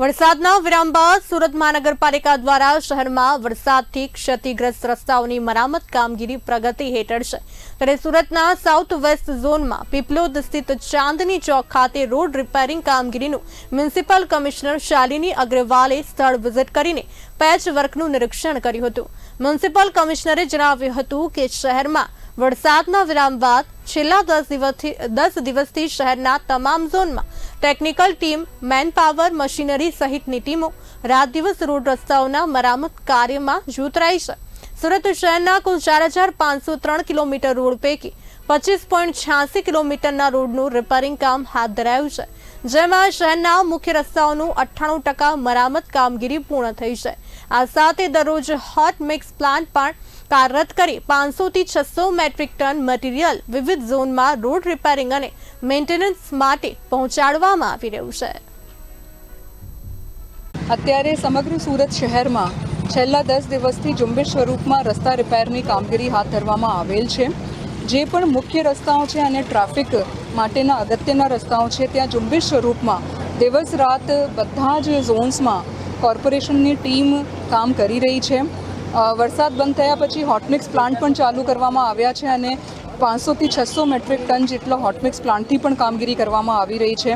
વરસાદના વિરામ બાદ સુરત મહાનગરપાલિકા દ્વારા શહેરમાં વરસાદથી ક્ષતિગ્રસ્ત રસ્તાઓની મરામત કામગીરી પ્રગતિ હેઠળ છે. ત્યારે સુરતના સાઉથ વેસ્ટ ઝોનમાં પીપલોદ સ્થિત ચાંદની ચોક ખાતે રોડ રિપેરિંગ કામગીરીનું મ્યુનિસિપલ કમિશનર શાલિની અગ્રવાલે સ્થળ વિઝિટ કરીને પેચ વર્કનું નિરીક્ષણ કર્યું હતું. મ્યુનિસિપલ કમિશનરે જણાવ્યું હતું કે શહેરમાં વરસાદના વિરામ બાદ છેલ્લા દસ દિવસથી દસ દિવસથી શહેરના તમામ ઝોનમાં ટેકનિકલ ટીમ, મેનપાવર, મશીનરી સહિતની ટીમો રાત દિવસ રોડ રસ્તાઓના મરામત કાર્યમાં જોતરાઈ છે. સુરત શહેરના કુલ ચાર કિલોમીટર રોડ પૈકી પચીસ કિલોમીટરના રોડનું રિપેરિંગ કામ હાથ ધરાયું છે. જેમાં શહેરના મુખ્ય રસ્તાઓનું અઠ્ઠાણું ટકા મરામત કામગીરી પૂર્ણ થઈ છે. આ સાથે દરરોજ હોટ મિક્સ પ્લાન્ટ પણ કાર્યરત કરી પાંચસોથી છસો મેટ્રિક ટન મટીરીયલ વિવિધ ઝોનમાં રોડ રિપેરિંગ અને મેન્ટેનન્સ માટે પહોંચાડવામાં આવી રહ્યું છે. અત્યારે સમગ્ર સુરત શહેરમાં છેલ્લા દસ દિવસથી ઝુંબેશ સ્વરૂપમાં રસ્તા રિપેરની કામગીરી હાથ ધરવામાં આવેલ છે. જે પણ મુખ્ય રસ્તાઓ છે અને ટ્રાફિક માટેના અગત્યના રસ્તાઓ છે, ત્યાં ઝુંબેશ સ્વરૂપમાં દિવસ રાત બધા જ ઝોન્સમાં કોર્પોરેશનની ટીમ કામ કરી રહી છે. વરસાદ બંધ થયા પછી હોટમિક્સ પ્લાન્ટ પણ ચાલુ કરવામાં આવ્યા છે અને પાંચસોથી છસો મેટ્રિક ટન જેટલો હોટમિક્સ પ્લાન્ટથી પણ કામગીરી કરવામાં આવી રહી છે.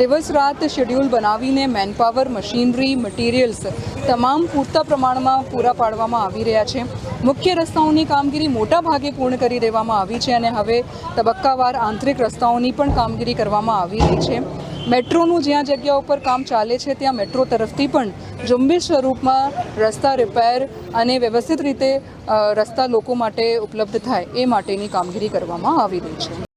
દિવસ રાત શેડ્યુલ બનાવીને મેનપાવર મશીનરી મટીરિયલ્સ તમામ પૂરતા પ્રમાણમાં પૂરા પાડવામાં આવી રહ્યા છે. મુખ્ય રસ્તાઓની કામગીરી મોટા ભાગે પૂર્ણ કરી દેવામાં આવી છે અને હવે તબક્કાવાર આંતરિક રસ્તાઓની પણ કામગીરી કરવામાં આવી રહી છે. મેટ્રોનું જ્યાં જગ્યા ઉપર કામ ચાલે છે, ત્યાં મેટ્રો તરફથી પણ ઝુંબેશ સ્વરૂપમાં રસ્તા રિપેર અને વ્યવસ્થિત રીતે રસ્તા લોકો માટે ઉપલબ્ધ થાય એ માટેની કામગીરી કરવામાં આવી રહી છે.